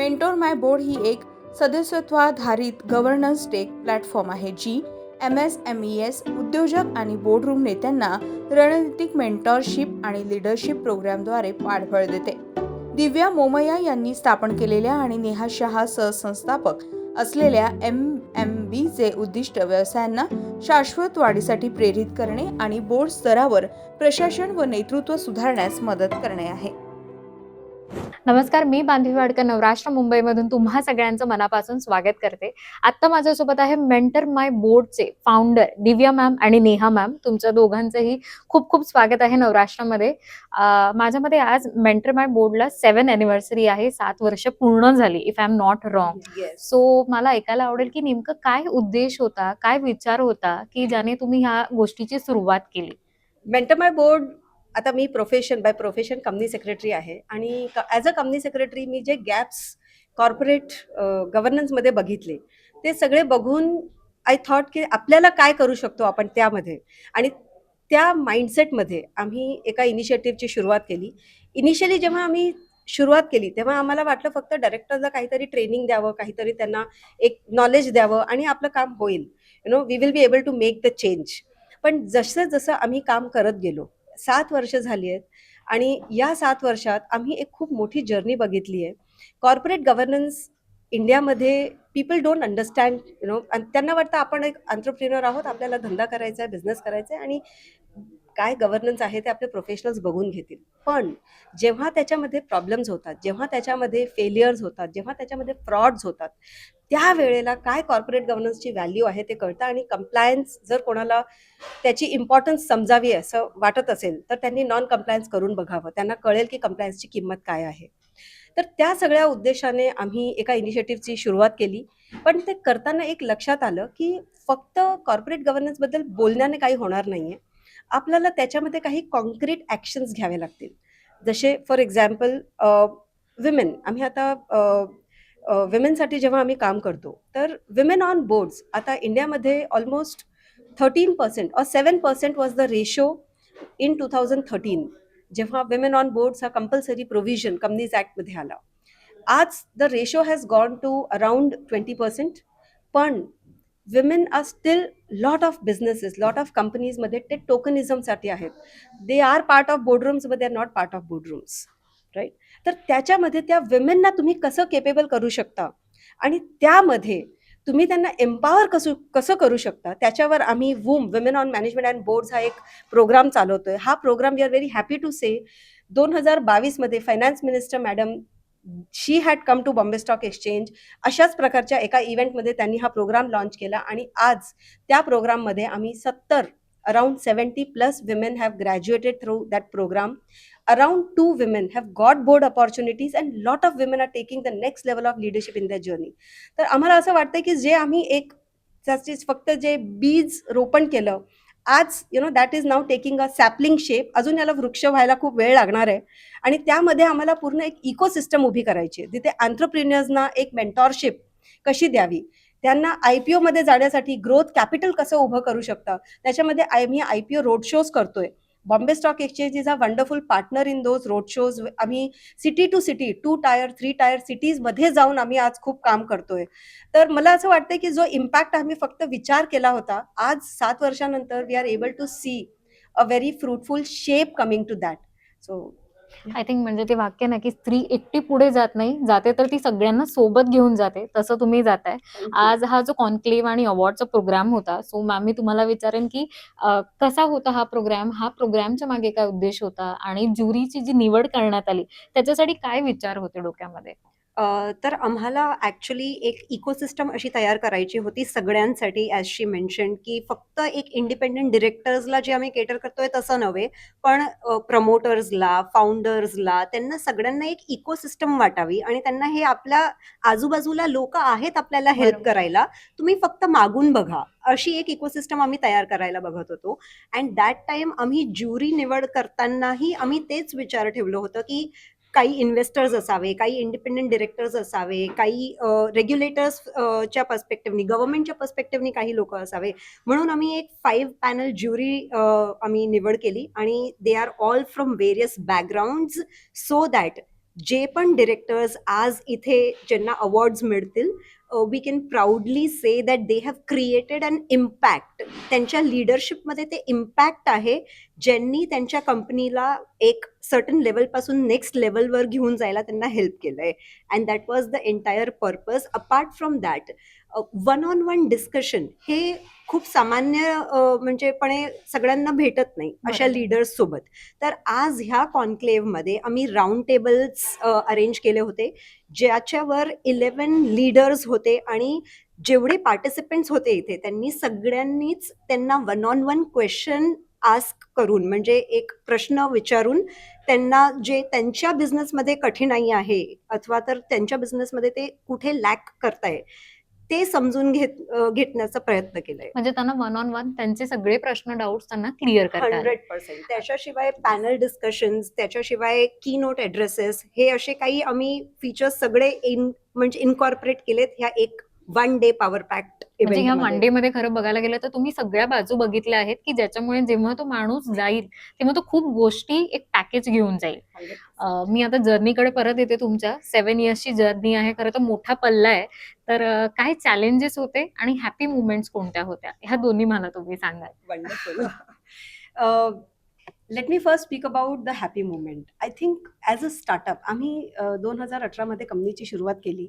Mentor माय board ही एक सदस्यत्वाधारित governance tech platform आहे जी M S M E S उद्योजक आणि बोर्डरूम नेत्यांना रणनीतिक मेंटॉरशिप आणि लिडरशिप प्रोग्रामद्वारे पाठबळ देते. दिव्या मोमया यांनी स्थापन केलेल्या आणि नेहा शहा सहसंस्थापक असलेल्या एम एम बीचे उद्दिष्ट व्यवसायांना शाश्वत वाढीसाठी प्रेरित करणे आणि बोर्ड स्तरावर प्रशासन व नेतृत्व सुधारण्यास मदत करणे आहे. नमस्कार मी बांधवी वाडकर नवराष्ट्र मुंबईमधून तुम्हा सगळ्यांचं मनापासून स्वागत करते. आत्ता माझ्यासोबत आहे मेंटर माय बोर्डचे फाउंडर दिव्या मॅम आणि नेहा मॅम तुमच्या दोघांचंही खूप खूप स्वागत आहे नवराष्ट्रामध्ये. माझ्यामध्ये आज मेंटर माय बोर्डला सेवन अॅनिव्हर्सरी आहे सात वर्ष पूर्ण झाली if I am not wrong so मला ऐकायला आवडेल की नेमकं काय उद्देश होता काय विचार होता की ज्याने तुम्ही ह्या गोष्टीची सुरुवात केली? मेंटर माय बोर्ड आता मी profession by profession company secretary आहे. आणि ॲज अ कंपनी सेक्रेटरी मी जे गॅप्स कॉर्पोरेट गव्हर्नन्समध्ये बघितले ते सगळे बघून आय थॉट की आपल्याला काय करू शकतो आपण त्यामध्ये? आणि त्या माइंडसेटमध्ये आम्ही एका इनिशिएटिव्हची सुरुवात केली. इनिशियली जेव्हा आम्ही सुरुवात केली तेव्हा आम्हाला वाटलं फक्त डायरेक्टरला काहीतरी ट्रेनिंग द्यावं काहीतरी त्यांना एक नॉलेज द्यावं आणि आपलं काम होईल. You know we will be able to make the change पण जसं जसं आम्ही काम करत गेलो सात वर्ष झाली आहेत. आणि या सात वर्षात आम्ही एक खूप मोठी जर्नी बघितली आहे. कॉर्पोरेट गव्हर्नन्स इंडियामध्ये people don't understand you know त्यांना वाटतं आपण एक अंतरप्रिनर आहोत आपल्याला धंदा करायचा आहे बिझनेस करायचा आहे आणि काय गव्हर्नन्स आहे ते आपले प्रोफेशनल्स बघून घेतील. पण जेव्हा त्याच्यामध्ये प्रॉब्लेम्स होतात जेव्हा त्याच्यामध्ये फेलियर्स होतात जेव्हा त्याच्यामध्ये फ्रॉड्स होतात त्या वेळेला काय कॉर्पोरेट गव्हर्नन्सची व्हॅल्यू आहे ते कळतं आणि कम्प्लायन्स जर कोणाला त्याची इम्पॉर्टन्स समजावी असं वाटत असेल तर त्यांनी नॉन कम्प्लायन्स करून बघावं. त्यांना कळेल की कम्प्लायन्सची किंमत काय आहे. तर त्या सगळ्या उद्देशाने आम्ही एका इनिशिएटिव्हची सुरुवात केली. पण ते करताना एक लक्षात आलं की फक्त कॉर्पोरेट गव्हर्नन्सबद्दल बोलण्याने काही होणार नाही आहे आपल्याला त्याच्यामध्ये काही कॉन्क्रीट ॲक्शन्स घ्यावे लागतील. जसे फॉर एक्झाम्पल विमेन आम्ही आता विमेनसाठी जेव्हा आम्ही काम करतो तर विमेन ऑन बोर्ड्स आता इंडियामध्ये ऑलमोस्ट थर्टीन पर्सेंट और seven percent was the ratio in two thousand thirteen जेव्हा विमेन ऑन बोर्ड्स हा कंपल्सरी प्रोव्हिजन कंपनीज ॲक्टमध्ये आला. आज the ratio has gone to around twenty percent पण women are still lot of businesses lot of कंपनीजमध्ये ते टोकनिझमसाठी आहेत. They are part of boardrooms but they are not part of boardrooms right तर त्याच्यामध्ये त्या विमेनना तुम्ही कसं केपेबल करू शकता? आणि त्यामध्ये तुम्ही त्यांना एम्पावर कसं कसं करू शकता? त्याच्यावर आम्ही वूम women on management and boards हा एक प्रोग्राम चालवतोय. हा programme we are very happy to say दोन हजार बावीसमध्ये finance minister madam she had come to Bombay stock exchange अशाच प्रकारच्या एका इव्हेंटमध्ये त्यांनी हा प्रोग्राम लॉन्च केला आणि आज त्या प्रोग्राममध्ये आम्ही सत्तर around seventy plus women have graduated through that programme around two women have got board opportunities and lot of women are taking the next level of leadership in the journey तर आम्हाला असं वाटतं की जे आम्ही एक फक्त जे बीज रोपण केलं आज you know that is now taking a sapling shape अजून याला वृक्ष व्हायला खूप वेळ लागणार आहे. आणि त्यामध्ये आम्हाला पूर्ण एक इकोसिस्टम उभी करायची आहे. जिथे अँट्रप्रिन्युअर्सना एक मेंटॉरशिप कशी द्यावी? त्यांना आय पी ओमध्ये जाण्यासाठी ग्रोथ कॅपिटल कसं उभं करू शकता? त्याच्यामध्ये आम्ही I P O road shows करतोय. Bombay stock exchange is a wonderful partner in those road shows. आम्ही city to city to tier three tier सिटीजमध्ये जाऊन आम्ही आज खूप काम करतोय. तर मला असं वाटतं की जो इम्पॅक्ट आम्ही फक्त विचार केला होता आज सात वर्षानंतर we are able to see a very fruitful shape coming to that so I think म्हणजे ते वाक्य ना की स्त्री एकटी पुढे जात नाही जाते तर ती सगळ्यांना सोबत घेऊन जाते तसं तुम्ही जाताय. आज हा जो कॉन्क्लेव्ह आणि अवॉर्डचा प्रोग्राम होता सो मॅम मी तुम्हाला विचारेन की अ, कसा होता हा प्रोग्राम? हा प्रोग्रामच्या मागे काय उद्देश होता? आणि ज्युरीची जी निवड करण्यात आली त्याच्यासाठी काय विचार होते डोक्यामध्ये? तर आम्हाला ॲक्च्युली एक इकोसिस्टम अशी तयार करायची होती सगळ्यांसाठी ॲज शी मेन्शन की फक्त एक इंडिपेंडंट डिरेक्टर्सला जे आम्ही केटर करतोय तसं नव्हे पण प्रमोटर्सला फाउंडर्सला त्यांना सगळ्यांना एक इकोसिस्टम वाटावी आणि त्यांना हे आपल्या आजूबाजूला लोक आहेत आपल्याला हेल्प. करायला तुम्ही फक्त मागून बघा अशी एक इकोसिस्टम आम्ही तयार करायला बघत होतो अँड दॅट टाइम आम्ही ज्युरी निवड करतानाही आम्ही तेच विचार ठेवलं होतं की काही इन्व्हेस्टर्स असावे काही इंडिपेंडंट डिरेक्टर्स असावे काही रेग्युलेटर्स च्या पर्स्पेक्टिव्हनी गव्हर्नमेंटच्या पर्स्पेक्टिव्हनी काही लोक असावे. म्हणून आम्ही एक फाईव्ह पॅनल ज्युरी आम्ही निवड केली आणि they are all from various background so that जे पण डिरेक्टर्स आज इथे ज्यांना अवॉर्ड्स मिळतील we can proudly say that they have created an impact त्यांच्या लिडरशिपमध्ये ते इम्पॅक्ट आहे ज्यांनी त्यांच्या कंपनीला एक सर्टन लेवलपासून नेक्स्ट लेवलवर घेऊन जायला त्यांना हेल्प केलं आहे and that was the entire purpose apart from that one on one discussion हे खूप सामान्य म्हणजेपणे सगळ्यांना भेटत नाही अशा. लीडर्स सोबत. तर आज ह्या कॉन्क्लेव्हमध्ये आम्ही राऊंड टेबल्स अरेंज केले होते ज्याच्यावर इलेवन लीडर्स होते आणि जेवढे पार्टिसिपेंट्स होते इथे त्यांनी सगळ्यांनीच त्यांना one on one question ask करून म्हणजे एक प्रश्न विचारून त्यांना जे त्यांच्या बिझनेसमध्ये कठीणाई आहे अथवा तर त्यांच्या बिझनेसमध्ये ते कुठे लॅक करताय ते समजून घेत अ, घेण्याचा प्रयत्न केलाय. म्हणजे त्यांना वन ऑन वन त्यांचे सगळे प्रश्न डाऊट त्यांना क्लिअर करतात हंड्रेड पर्सेंट त्याच्याशिवाय पॅनल डिस्कशन्स त्याच्याशिवाय की नोट ॲड्रेसेस हे असे काही आम्ही फीचर्स सगळे इन म्हणजे इनकॉर्पोरेट केलेत ह्या एक वन डे पॉवर पॅक्ट म्हणजे ह्या वन डे मध्ये खरं बघायला गेलं तर तुम्ही सगळ्या बाजू बघितल्या आहेत की ज्याच्यामुळे जेव्हा तो माणूस जाईल तेव्हा तो खूप गोष्टी एक पॅकेज घेऊन जाईल. अं, मी आता जर्नीकडे परत येते तुमच्या. सेव्हन इयर्सची जर्नी आहे खरं तर मोठा पल्ला आहे. तर अं, काय चॅलेंजेस होते आणि हॅपी मुवमेंट्स कोणत्या होत्या? ह्या दोन्ही मला तुम्ही सांगाल. Uh, let me first speak about the happy moment. I think as a startup, आम्ही दोन हजार अठरामध्ये कंपनीची सुरुवात केली.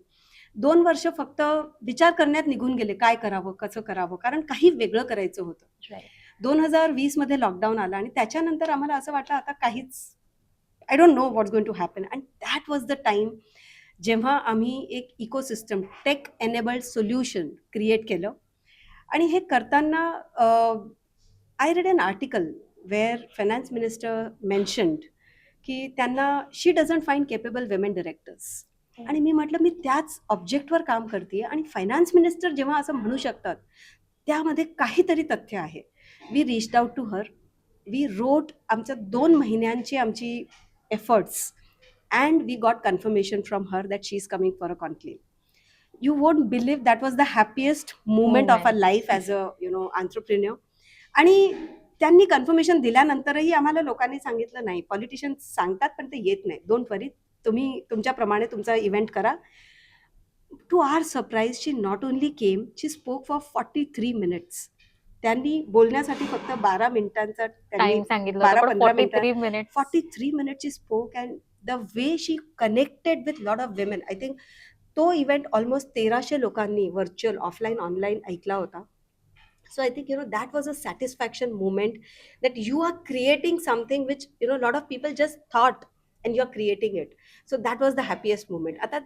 दोन वर्ष फक्त विचार करण्यात निघून गेले काय करावं कसं करावं कारण काही वेगळं करायचं होतं. दोन हजार वीसमध्ये लॉकडाऊन आला आणि त्याच्यानंतर आम्हाला असं वाटलं आता काहीच I don't know what's going to happen and that was the time जेव्हा आम्ही एक ecosystem tech enabled solution create केलं. आणि हे करताना I read an article where finance minister mentioned की त्यांना she doesn't find capable women directors आणि मी म्हटलं मी त्याच ऑब्जेक्टवर काम करते आणि फायनान्स मिनिस्टर जेव्हा असं म्हणू शकतात त्यामध्ये काहीतरी तथ्य आहे. We reached out to her we wrote आमच्या दोन महिन्यांची आमची efforts and we got confirmation from her that she is coming for a conclave you won't believe that was the happiest movement of a life as a you know entrepreneur आणि त्यांनी confirmation दिल्यानंतरही आम्हाला लोकांनी सांगितलं नाही. Politicians सांगतात पण ते येत नाही. डोंट वरी तुम्ही तुमच्याप्रमाणे तुमचा इव्हेंट करा. To our surprise she not only came she spoke for forty three minutes त्यांनी बोलण्यासाठी फक्त बारा मिनिटांचा टाइम सांगितलं बारा पंधरा 43 minute forty three minute she spoke and the way she connected with lot of women I think तो event almost तेराशे लोकांनी व्हर्च्युअल ऑफलाईन ऑनलाईन ऐकला होता. So I think you know that was a satisfaction movement that you are creating something which you know lot of people just thought and you are creating it so that was the happiest movement आता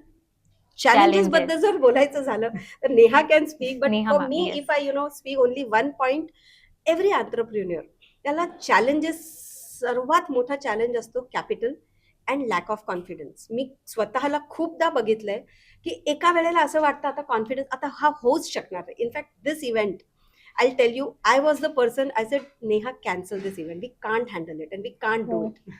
challenges बद्दल जर बोलायचं झालं तर Neha can speak but for me. If I you know speak only one point every entrepreneur त्याला challenges सर्वात मोठा challenge असतो capital and lack of confidence मी स्वतःला खूपदा बघितलंय की एका वेळेला असं वाटतं आता कॉन्फिडन्स आता हा होऊच शकणार नाही. In fact this event I tell you I was the person I said Neha cancel this event we can't handle it and we can't do. It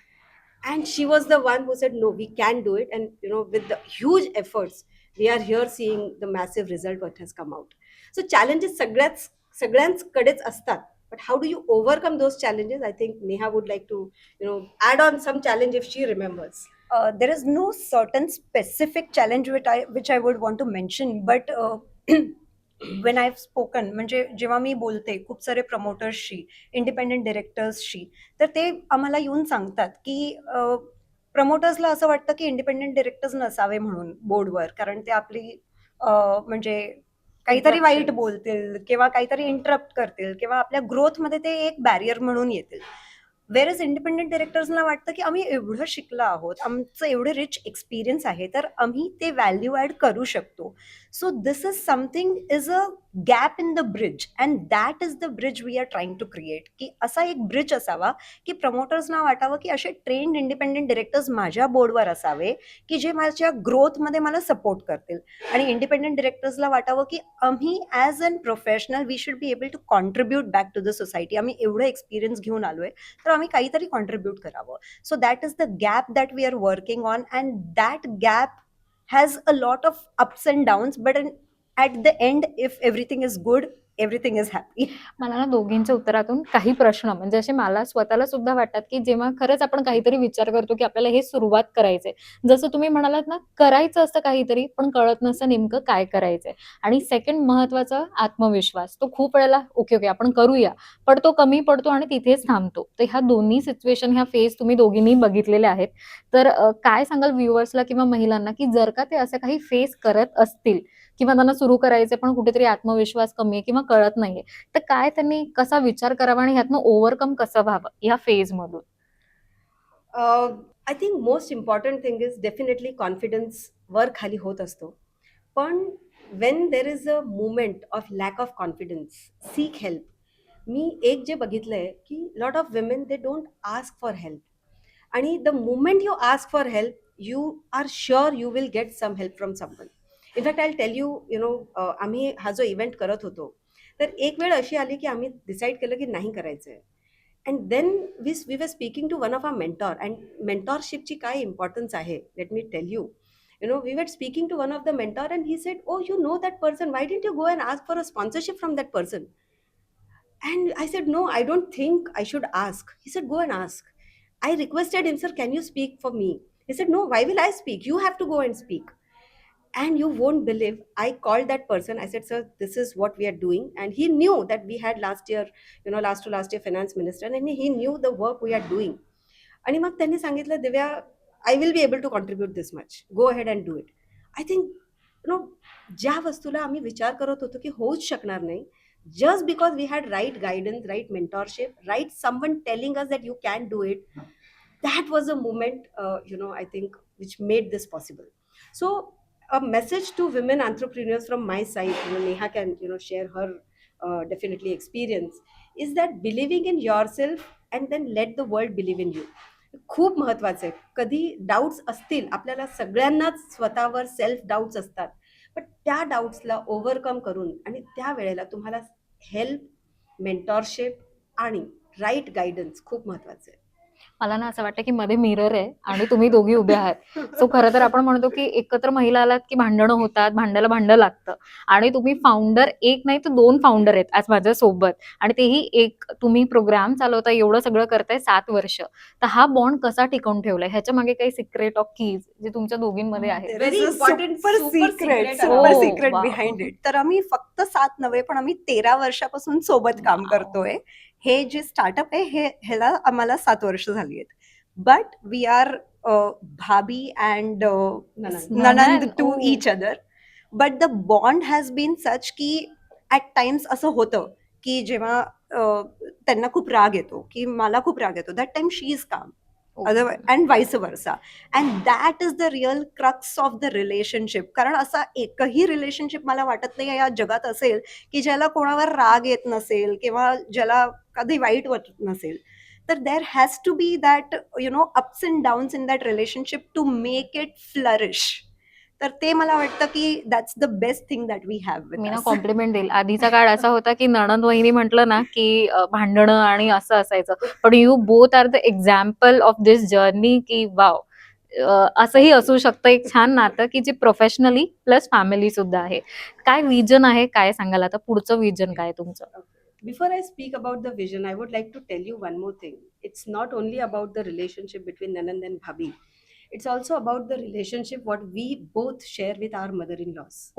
and she was the one who said no we can do it and you know with the huge efforts we are here seeing the massive result what has come out so challenges सगळ्याच सगळ्यांकडेच असतात but how do you overcome those challenges i think neha would like to you know add on some challenge if she remembers uh, there is no certain specific challenge which I which I would want to mention, but uh, when I've spoken म्हणजे जेव्हा मी बोलते खूप सारे प्रमोटर्सशी independent डिरेक्टर्सशी तर ते आम्हाला येऊन सांगतात की प्रमोटर्सला असं वाटतं की इंडिपेंडेंट डिरेक्टर्स नसावे म्हणून बोर्डवर कारण ते आपली म्हणजे काहीतरी वाईट. बोलतील किंवा काहीतरी इंटरप्ट करतील किंवा आपल्या ग्रोथमध्ये ते एक बॅरियर म्हणून येतील वेरस इंडिपेंडेंट डिरेक्टर्सना वाटतं की आम्ही एवढं शिकलो आहोत आमचं एवढं रिच एक्सपिरियन्स आहे तर आम्ही ते व्हॅल्यू ॲड करू शकतो. So this is something is a gap in the bridge and that is the bridge we are trying to create की असा एक ब्रिज असावा की प्रमोटर्सना वाटावं की असे ट्रेंड इंडिपेंडेंट डिरेक्टर्स माझ्या बोर्डवर असावे की जे माझ्या ग्रोथमध्ये मला सपोर्ट करतील. आणि इंडिपेंडेंट डिरेक्टर्सला वाटावं की आम्ही as an professional we should be able to contribute back to the society आम्ही एवढं एक्सपिरियन्स घेऊन आलो आहे तर आम्ही काहीतरी कॉन्ट्रीब्यूट करावं. So that is the gap that we are working on and that gap has a lot of ups and downs but at the end if everything is good everything is happy मला ना दोघींच्या उत्तरातून काही प्रश्न म्हणजे असे मला स्वतःला सुद्धा वाटतात की जेव्हा खरंच आपण काहीतरी विचार करतो की आपल्याला हे सुरुवात करायचंय. जसं तुम्ही म्हणालात ना करायचं असतं काहीतरी पण कळत नसतं नेमकं काय करायचंय. आणि सेकंड महत्त्वाचा आत्मविश्वास तो खूप वेळेला ओके ओके आपण करूया पण तो कमी पडतो आणि तिथेच थांबतो. तर ह्या दोन्ही सिच्युएशन ह्या फेज तुम्ही दोघींनी बघितलेल्या आहेत. तर काय सांगाल व्ह्युअर्सला किंवा महिलांना की जर का ते असं काही फेस करत असतील किंवा त्यांना सुरू करायचे पण कुठेतरी आत्मविश्वास कमी आहे किंवा कळत नाहीये. तर काय त्यांनी कसा विचार करावा आणि ह्यातनं ओव्हरकम कसं व्हावं या फेज मधून? I think most important thing is definitely confidence वर खाली होत असतो. पण when there is a moment of lack of confidence seek help मी एक जे बघितलं आहे की lot of women they don't ask for help आणि the moment you ask for help you are sure you will get some help from someone in fact I tell you you know आम्ही हा जो event करत होतो तर एक वेळ अशी आली की आम्ही डिसाईड केलं की नाही करायचं आहे अँड देन वीस we were speaking to one of our mentor and मेंटॉरशिपची काय इम्पॉर्टन्स आहे let me tell you you know we were speaking to one of the mentor and he said oh you know that person why don't you go and ask for a sponsorship from that person and I said no I don't think I should ask he said go and ask I requested in sir can you speak for me he said no why will I speak you have to go and speak and you won't believe i called that person i said sir this is what we are doing and he knew that we had last year you know last to last year finance minister and he knew the work we are doing आणि मग त्यांनी सांगितलं Divya I will be able to contribute this much go ahead and do it I think you know ज्या वस्तूला आम्ही विचार करत होतो की होऊच शकणार नाही just because we had right guidance right mentorship right someone telling us that you can do it that was a moment uh, no I think which made this possible so a message to women entrepreneurs from my side you know neha can you know share her uh, definitely experience is that believing in yourself and then let the world believe in you खूप महत्वाचं आहे कधी doubts असतील आपल्याला सगळ्यांनाच स्वतःवर self doubts असतात पण त्या डाऊट्सला ओव्हरकम करून आणि त्या वेळेला तुम्हाला हेल्प मेंटॉरशिप आणि राईट गायडन्स खूप महत्वाचं आहे मला ना असं वाटतं की मध्ये मिरर आहे आणि तुम्ही दोघी उभ्या आहात. सो खरं तर आपण म्हणतो की एकत्र महिला आलात की भांडणं होतात भांडायला भांडं लागतं. आणि तुम्ही फाउंडर एक नाही तर दोन फाउंडर आहेत आज माझ्या सोबत. आणि तेही एक तुम्ही प्रोग्राम चालवता एवढं सगळं करताय सात वर्ष. तर हा बॉन्ड कसा टिकवून ठेवलाय? ह्याच्या मागे काही सिक्रेट ऑफ कीज जे तुमच्या दोघींमध्ये आहे. Secret wow. बिहाइंड इट तर आम्ही फक्त सात नव्हे पण आम्ही तेरा वर्षापासून सोबत काम. करतोय. हे जे स्टार्टअप आहे हे ह्याला आम्हाला सात वर्ष झाली आहेत but we are bhabhi and nanand. To. Each other but the bond has been such की ॲट टाइम्स असं होतं की जेव्हा त्यांना खूप राग येतो की मला खूप राग येतो that time she is calm otherwise and vice versa and that is the real crux of the relationship कारण असा एकही रिलेशनशिप मला वाटत नाही या जगात असेल की ज्याला कोणावर राग येत नसेल किंवा ज्याला कधी वाईट वाटत नसेल. तर there has to be that you know ups and downs in that relationship to make it flourish तर ते मला वाटतं की that's the best thing that we have मी ना कॉम्प्लिमेंट देईल. आधीचा काळ असा होता की नणंद वहिनी म्हटलं ना की भांडणं आणि असं असायचं. पण you both are the example of this journey की वाव असंही असू शकतं एक छान नातं की जे प्रोफेशनली प्लस फॅमिली सुद्धा आहे. काय विजन आहे? काय सांगाल आता? पुढचं विजन काय तुमचं? Before I speak about the vision, I would like to tell you one more thing. It's not only about the relationship between Nanand and Bhabhi. It's also about the relationship what we both share with our mother-in-laws,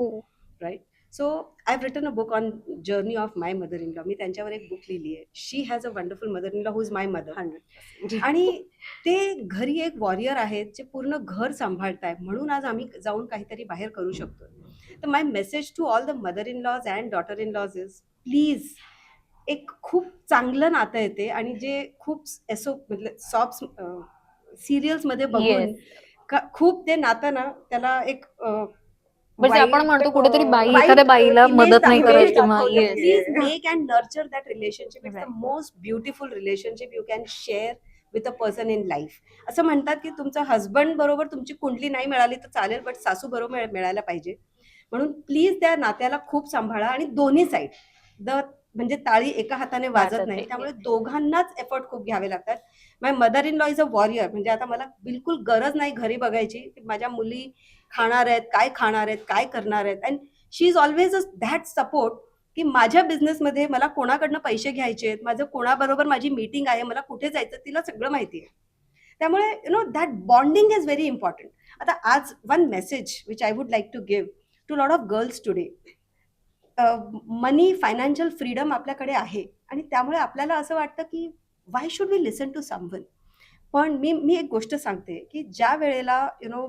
right? So I've written a book on journey of my mother-in-law. मी त्यांच्यावर एक book लिहिली आहे. She has a wonderful mother-in-law who is my mother. Hundred आणि ते घरी एक warrior आहेत जे पूर्ण घर सांभाळताय म्हणून आज आम्ही जाऊन काहीतरी बाहेर करू शकतो तर my message to all the mother in laws and daughter in laws is please एक खूप चांगलं नातं येते आणि जे खूप एसो म्हणजे सॉफ्ट सिरियल्समध्ये बघून. का- खूप ते नातं ना त्याला एक अं, म्हणजे आपण वाईट, म्हणतो कुठेतरी अं, बाई वाईट, एखाद्या बाईला image मदत नाही करत किंवा दाखवलं. yes. Please make and nurture that relationship. It's the Right. most beautiful relationship you can share with a person in life. असं म्हणतात की तुमचा हस्बंड बरोबर तुमची कुंडली नाही मिळाली तर चालेल बट सासू बरोबर मिळ- मिळायला पाहिजे म्हणून प्लीज त्या नात्याला खूप सांभाळा आणि दोन्ही साईड द म्हणजे टाळी एका हाताने वाजत नाही. त्यामुळे दोघांनाच एफर्ट खूप घ्यावे लागतात. My mother in law is a warrior म्हणजे आता मला बिलकुल गरज नाही घरी बघायची. की माझ्या मुली खाणार आहेत काय खाणार आहेत काय करणार आहेत. And she is always a that support की माझ्या बिझनेसमध्ये मला कोणाकडनं पैसे घ्यायचे आहेत? माझं कोणाबरोबर माझी मीटिंग आहे? मला कुठे जायचं तिला सगळं माहिती आहे. त्यामुळे you know that bonding is very important आता आज one message which I would like to give to lot of girls today money financial freedom आपल्याकडे आहे. आणि त्यामुळे आपल्याला असं वाटतं की why should we listen to someone पण मी मी एक गोष्ट सांगते की ज्या वेळेला you know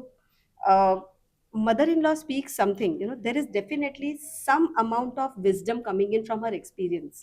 mother in law speak something you know there is definitely some amount of wisdom coming in from her experience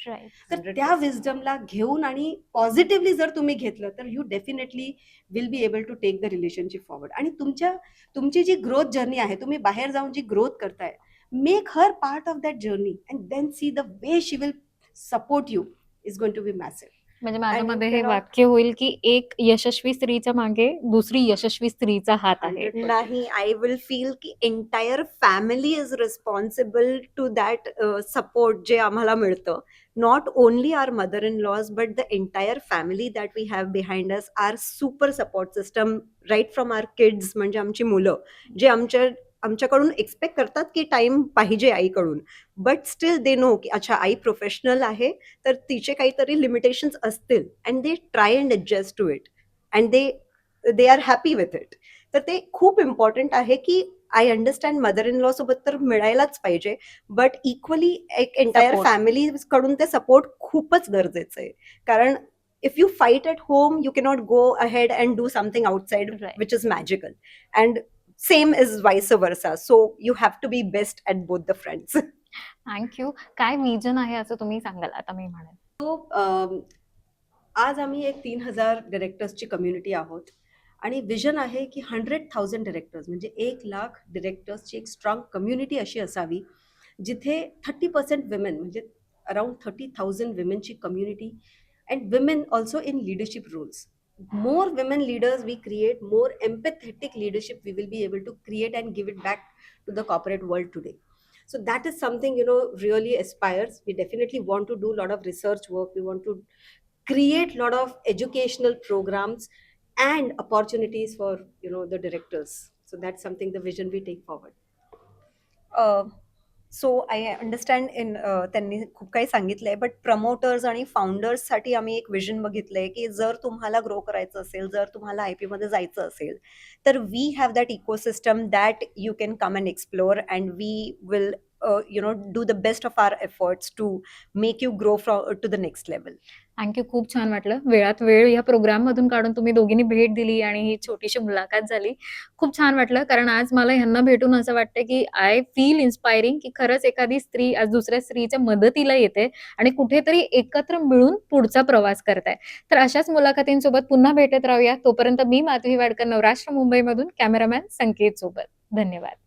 तर त्या विजडमला घेऊन आणि पॉझिटिव्हली जर तुम्ही घेतलं तर you definitely will be able to take the relationship forward आणि तुमच्या तुमची जी ग्रोथ जर्नी आहे तुम्ही बाहेर जाऊन जी ग्रोथ करताय make her part of that journey and then see the way she will support you is going to be message म्हणजे माझ्यामध्ये you हे वाक्य होईल की एक यशस्वी स्त्रीच्या मागे दुसरी यशस्वी स्त्रीचा हात आहे 100%. नाही आय विल फील की entire family is responsible to that support जे आम्हाला मिळतं not only our mother in laws but the entire family that we have behind us are super support system right from our kids म्हणजे आमची मुलं जे आमच्या आमच्याकडून एक्सपेक्ट करतात की टाइम पाहिजे आईकडून. बट स्टील दे नो की अच्छा आई प्रोफेशनल आहे तर तिचे काहीतरी लिमिटेशन्स असतील and they try and adjust to it and they they are happy with it तर ते खूप इम्पॉर्टंट आहे की I understand mother in law सोबत तर मिळायलाच पाहिजे बट इक्वली एक एंटायर. फॅमिली कडून ते सपोर्ट खूपच गरजेचं आहे. कारण if you fight at home you cannot go ahead and do something outside. Which is magical and same is vice versa so you have to be best at both the friends thank you काय vision आहे असं तुम्ही सांगाल? आता मी म्हणेन. तो अम, आज आम्ही एक तीन हजार डिरेक्टर्सची कम्युनिटी आहोत. आणि विजन आहे की हंड्रेड थाउजंड डिरेक्टर्स म्हणजे एक लाख डिरेक्टर्सची एक स्ट्रॉंग कम्युनिटी अशी असावी जिथे थर्टी पर्सेंट विमेन म्हणजे around thirty thousand विमेनची community and women also in leadership roles more women leaders we create more empathetic leadership we will be able to create and give it back to the corporate world today. So that is something you know really aspires. We definitely want to do a lot of research work. We want to create a lot of educational programs and opportunities for you know the directors. So that's something the vision we take forward uh, so I understand in त्यांनी खूप काही सांगितलंय but promoters आणि फाउंडर्ससाठी आम्ही एक vision बघितलंय की जर तुम्हाला ग्रो करायचं असेल जर तुम्हाला आय पीमध्ये जायचं असेल तर we have that ecosystem that you can come and explore and we will you know do the best of our efforts to make you grow from to the next level आणखी खूप छान वाटलं. वेळात वेळ या प्रोग्राम मधून काढून तुम्ही दोघींनी भेट दिली आणि ही छोटीशी मुलाखत झाली. खूप छान वाटलं कारण आज मला ह्यांना भेटून असं वाटतं की आय फील इन्स्पायरिंग की खरंच एखादी स्त्री आज दुसऱ्या स्त्रीच्या मदतीला येते आणि कुठेतरी एकत्र मिळून पुढचा प्रवास करताय. तर अशाच मुलाखतींसोबत पुन्हा भेटत राहूया. तोपर्यंत मी माधवी वाडकर नवराष्ट्र मुंबईमधून कॅमेरामॅन संकेत सोबत. धन्यवाद.